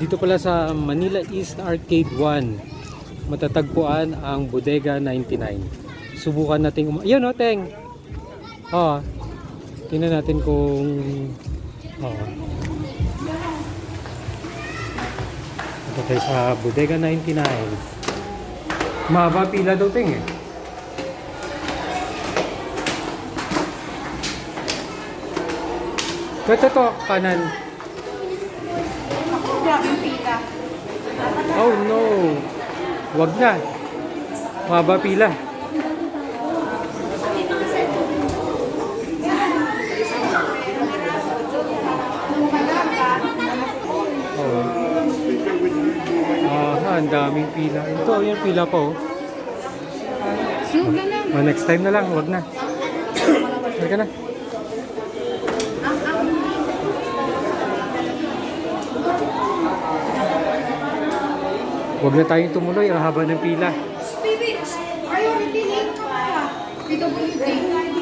Dito pala sa Manila East Arcade 1, matatagpuan ang Bodega 99. Subukan natin. Yun o, Teng! Oo. tingnan natin kung... Oo. Ito tayo sa Bodega 99. Mahaba pila daw, Teng eh. Ito, ito, kanan. Oh no. Wag na. Mahaba pila. Oh. Ah, ang daming pila. Ito, yung pila po. Siyog na lang. Oh, next time na lang, wag na. Halika na. Huwag na tayong tumuloy, ang haba ng pila. Stevie, are you really late? PWD.